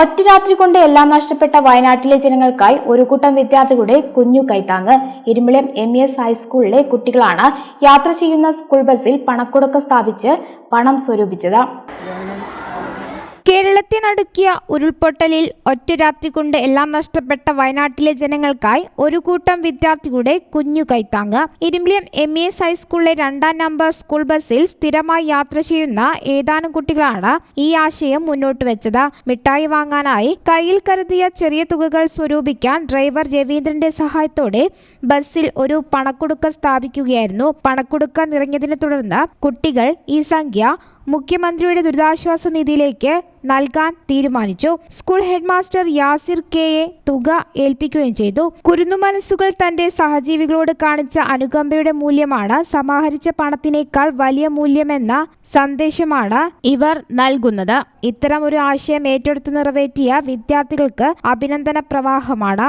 ഒറ്റ രാത്രി കൊണ്ട് എല്ലാം നഷ്ടപ്പെട്ട വയനാട്ടിലെ ജനങ്ങൾക്കായി ഒരു കൂട്ടം വിദ്യാർത്ഥികളുടെ കുഞ്ഞു കൈത്താങ്ങ്. ഇരുമ്പിളം എം എസ് ഹൈസ്കൂളിലെ കുട്ടികളാണ് യാത്ര ചെയ്യുന്ന സ്കൂൾ ബസ്സിൽ പണക്കുടക്ക് സ്ഥാപിച്ച് പണം സ്വരൂപിച്ചത്. കേരളത്തെ നടുക്കിയ ഉരുൾപൊട്ടലിൽ ഒറ്റ രാത്രി കൊണ്ട് എല്ലാം നഷ്ടപ്പെട്ട വയനാട്ടിലെ ജനങ്ങൾക്കായി ഒരു കൂട്ടം വിദ്യാർത്ഥികളുടെ കുഞ്ഞു കൈത്താങ്ങ്. ഇരുമ്പിലിയം എം ഇ എസ് ഹൈസ്കൂളിലെ രണ്ടാം നമ്പർ സ്കൂൾ ബസ്സിൽ സ്ഥിരമായി യാത്ര ചെയ്യുന്ന ഏതാനും കുട്ടികളാണ് ഈ ആശയം മുന്നോട്ട് വെച്ചത്. മിഠായി വാങ്ങാനായി കയ്യിൽ കരുതിയ ചെറിയ തുകകൾ സ്വരൂപിക്കാൻ ഡ്രൈവർ രവീന്ദ്രന്റെ സഹായത്തോടെ ബസ്സിൽ ഒരു പണക്കുടുക്ക സ്ഥാപിക്കുകയായിരുന്നു. പണക്കുടുക്ക നിറഞ്ഞതിനെ തുടർന്ന് കുട്ടികൾ ഈ സംഖ്യ മുഖ്യമന്ത്രിയുടെ ദുരിതാശ്വാസ നിധിയിലേക്ക് നൽകാൻ തീരുമാനിച്ചു. School headmaster Yasir K A തുക ഏൽപ്പിക്കുകയും ചെയ്തു. കുരുന്നു മനസ്സുകൾ തന്റെ സഹജീവികളോട് കാണിച്ച അനുകമ്പയുടെ മൂല്യമാണ് സമാഹരിച്ച പണത്തിനേക്കാൾ വലിയ മൂല്യമെന്ന സന്ദേശമാണ് ഇവർ നൽകുന്നത്. ഇത്തരം ഒരു ആശയം ഏറ്റെടുത്ത് നിറവേറ്റിയ വിദ്യാർത്ഥികൾക്ക് അഭിനന്ദന പ്രവാഹമാണ്.